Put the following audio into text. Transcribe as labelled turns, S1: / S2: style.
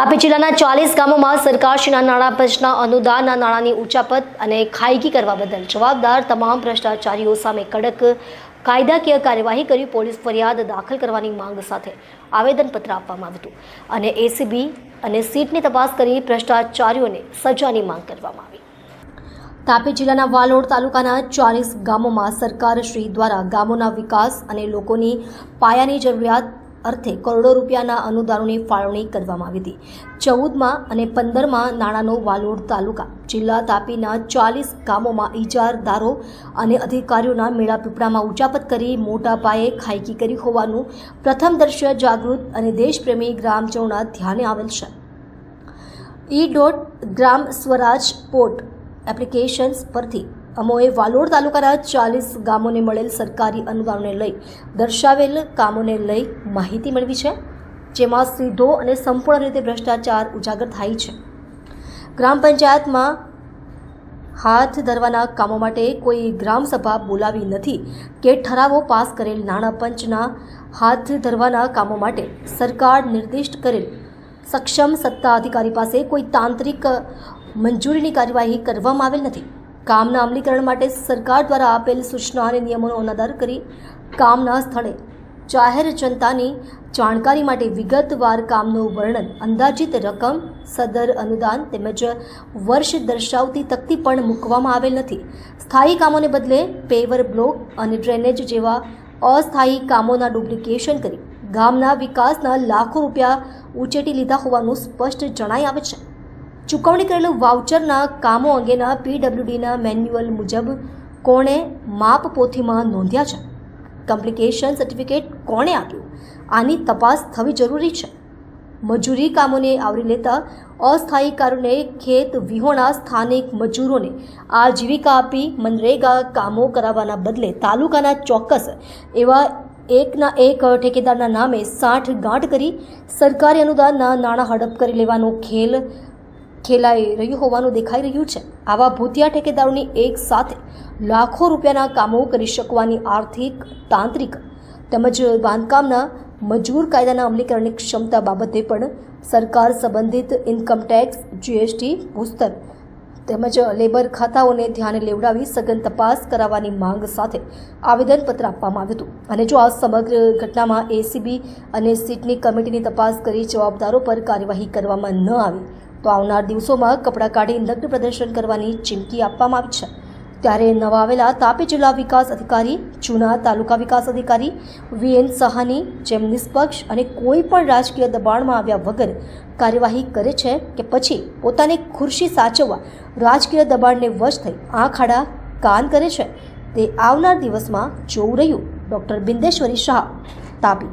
S1: તાપી જિલ્લાના ચાલીસ ગામોમાં સરકારશ્રીના નાણાં પંચના અનુદાનના નાણાંની ઉચાપત અને ખાયગી કરવા બદલ જવાબદાર તમામ ભ્રષ્ટાચારીઓ સામે કડક કાયદાકીય કાર્યવાહી કરી પોલીસ ફરિયાદ દાખલ કરવાની માંગ સાથે આવેદનપત્ર આપવામાં આવ્યું અને એસીબી અને સીટની તપાસ કરી ભ્રષ્ટાચારીઓને સજાની માંગ કરવામાં આવી. તાપી જિલ્લાના વાલોડ તાલુકાના ચાલીસ ગામોમાં સરકારશ્રી દ્વારા ગામોના વિકાસ અને લોકોની પાયાની જરૂરિયાત અર્થે કરોડો રૂપિયાના અનુદાનોની ફાળવણી કરવામાં આવી હતી. ચૌદમાં અને પંદરમાં નાણાંનો વાલોડ તાલુકા, જિલ્લા તાપીના ચાલીસ ગામોમાં ઇજારદારો અને અધિકારીઓના મેળાપીપળામાં ઉચાપત કરી મોટા પાયે ખાયકી કરી હોવાનું પ્રથમ દ્રશ્ય જાગૃત અને દેશપ્રેમી ગ્રામજનોના ધ્યાને આવેલ છે. E dot Gram Swaraj portal applications પરથી અમોએ વાલોડ તાલુકાના ચાલીસ ગામોને મળેલ સરકારી અનુદાનોને લઈ દર્શાવેલ કામોને લઈ માહિતી મેળવી છે, જેમાં સીધો અને સંપૂર્ણ રીતે ભ્રષ્ટાચાર ઉજાગર થાય છે. ગ્રામ પંચાયતમાં હાથ ધરવાના કામો માટે કોઈ ગ્રામસભા બોલાવી નથી કે ઠરાવો પાસ કરેલ નાણાં પંચના હાથ ધરવાના કામો માટે સરકાર નિર્દિષ્ટ કરેલ સક્ષમ સત્તા અધિકારી પાસે કોઈ તાંત્રિક મંજૂરીની કાર્યવાહી કરવામાં આવેલ નથી. કામના અમલીકરણ માટે સરકાર દ્વારા આપેલ સૂચના અને નિયમોનો અનાદર કરી કામના સ્થળે જાહેર જનતાની જાણકારી માટે વિગતવાર કામનું વર્ણન, અંદાજિત રકમ, સદર અનુદાન તેમજ વર્ષ દર્શાવતી તકતી પણ મૂકવામાં આવેલ નથી. સ્થાયી કામોને બદલે પેવર બ્લોક અને ડ્રેનેજ જેવા અસ્થાયી કામોના ડુપ્લિકેશન કરી ગામના વિકાસના લાખો રૂપિયા ઉચેટી લીધા હોવાનું સ્પષ્ટ જણાઈ આવે છે. ચૂકવણી કરેલું વાઉચરના કામો અંગેના પીડબ્લ્યુડીના મેન્યુઅલ મુજબ કોણે માપ પોથીમાં નોંધ્યા છે? કમ્પ્લિકેશન સર્ટિફિકેટ કોણે આપ્યું? આની તપાસ થવી જરૂરી છે. મજૂરી કામોને આવરી લેતા અસ્થાયીકારોને ખેત વિહોણા સ્થાનિક મજૂરોને આજીવિકા આપી મનરેગા કામો કરાવવાના બદલે તાલુકાના ચોક્કસ એવા એકના એક ઠેકેદારના નામે સાઠ ગાંઠ કરી સરકારી અનુદાનના નાણાં હડપ કરી લેવાનો ખેલ ખેલાઈ રહ્યું હોવાનું દેખાઈ રહ્યું છે. આવા ભૂતિયા ઠેકેદારોની એક સાથે લાખો રૂપિયાના કામો કરી શકવાની આર્થિક, તાંત્રિક તેમજ બાંધકામના મજૂર કાયદાના અમલીકરણની ક્ષમતા બાબતે પણ સરકાર સંબંધિત ઇન્કમટેક્સ જીએસટી ભૂસ્તર તેમજ લેબર ખાતાઓને ધ્યાને લેવડાવી સઘન તપાસ કરાવવાની માંગ સાથે આવેદનપત્ર આપવામાં આવ્યું હતું. અને જો આ સમગ્ર ઘટનામાં એસીબી અને સીટની કમિટીની તપાસ કરી જવાબદારો પર કાર્યવાહી કરવામાં ન આવી તો આવનાર દિવસોમાં કપડાં કાઢી નગ્ન પ્રદર્શન કરવાની ચીમકી આપવામાં આવી છે. ત્યારે નવા આવેલા તાપી જિલ્લા વિકાસ અધિકારી, જૂના તાલુકા વિકાસ અધિકારી, વીએન સહાની જેમ નિષ્પક્ષ અને કોઈ પણ રાજકીય દબાણમાં આવ્યા વગર કાર્યવાહી કરે છે કે પછી પોતાની ખુરશી સાચવવા રાજકીય દબાણને વશ થઈ આંખ આડા કાન કરે છે તે આવનાર દિવસમાં જોવું રહ્યું. ડૉક્ટર બિંદેશ્વરી શાહ, તાપી.